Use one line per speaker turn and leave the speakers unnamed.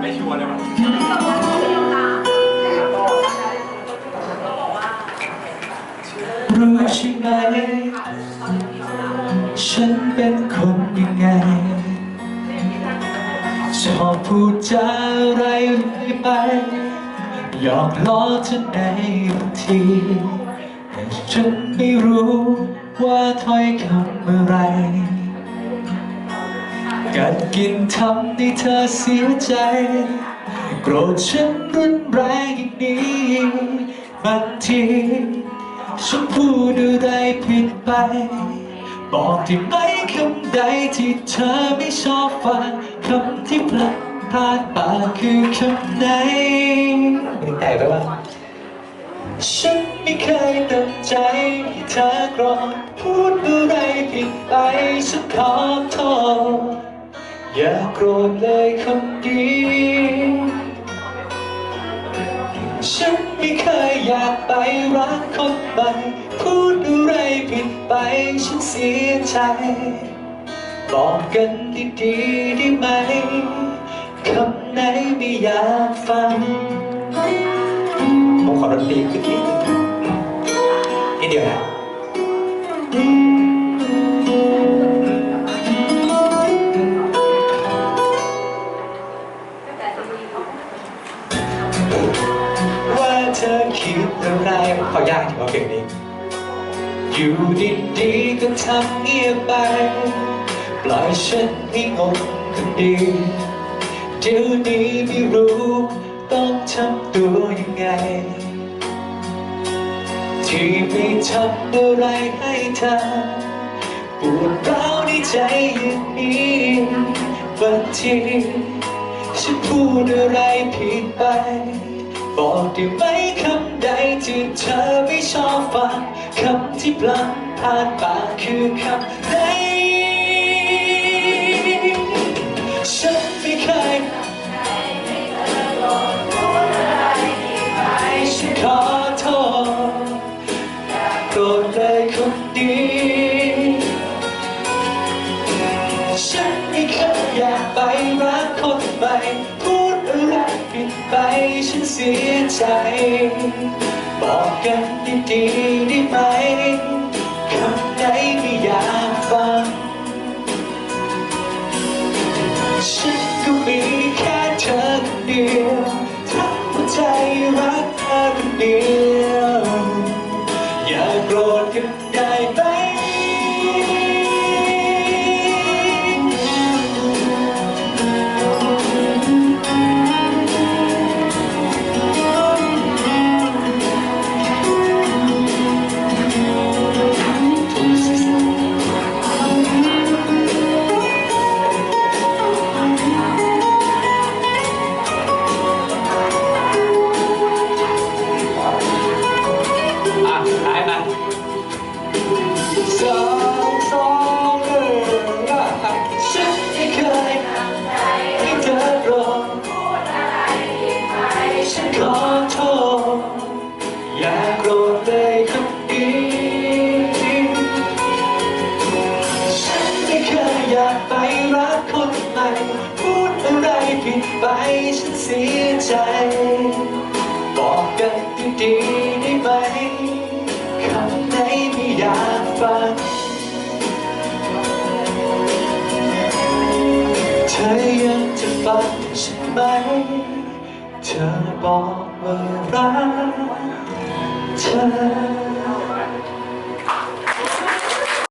ไม่ชัวร์เลยว่ะ
รู้ใช่ไหมฉันเป็นคนยังไง ชอบพูดจาอะไรไป หยอกล้อเธอในบางที แต่ฉันไม่รู้ว่าถ้อยคำอะไร กัดกินทำให้เธอเสียใจ โกรธฉันรุนแรงอย่างนี้บางทีฉันพูดอะไรผิดไป บอกที่ไหมคำใดที่เธอไม่ชอบฟังคำที่พลัดพลาดปากคือคำไหนมันแตกไปว่าฉันไม่เคยตั้งใจให้เธอโกรธพูดอะไรผิดไปฉันขอโทษ อย่าโกรธเลยคนดีฉันไม่เคยอยากไปรักคนใหม่พูดอะไรผิดไปฉันเสียใจ บอกกันดีๆได้ไหมคำไหนไม่อยากฟังผมขอดนตรีขึ้นนิดนึงครับนิดเดียวนะ คิดอะไรขอยากถึงว่าเพลงนี้ อยู่ดีๆก็ทำเงียบไป ปล่อยฉันให้งงคนเดียวเดี๋ยวนี้ไม่รู้ต้องทำตัวยังไง ที่ไม่ทำอะไรให้เธอปวดร้าวในใจอย่างนี้บางทีฉันพูดอะไรผิดไป บอกได้ไหมคำใดที่เธอไม่ชอบฟังคำที่พลังผ่านปากคือคำไหนฉันไม่เคยฉันขอโทษโกรธเลยคนดีฉันไม่เคยอยากไปรักคนใหม่พูด ผิดไปฉันเสียใจ บอกกันดีๆได้ไหมคำไหนไม่อยากฟัง ฉันก็มีแค่เธอคนเดียวทั้งหัวใจรักเธอคนเดียว ผิดไปฉันเสียใจ บอกกันดีๆได้ไหมคำไหนไม่อยากฟังเธอยังจะฟังฉันไหม เธอบอกว่ารักเธอ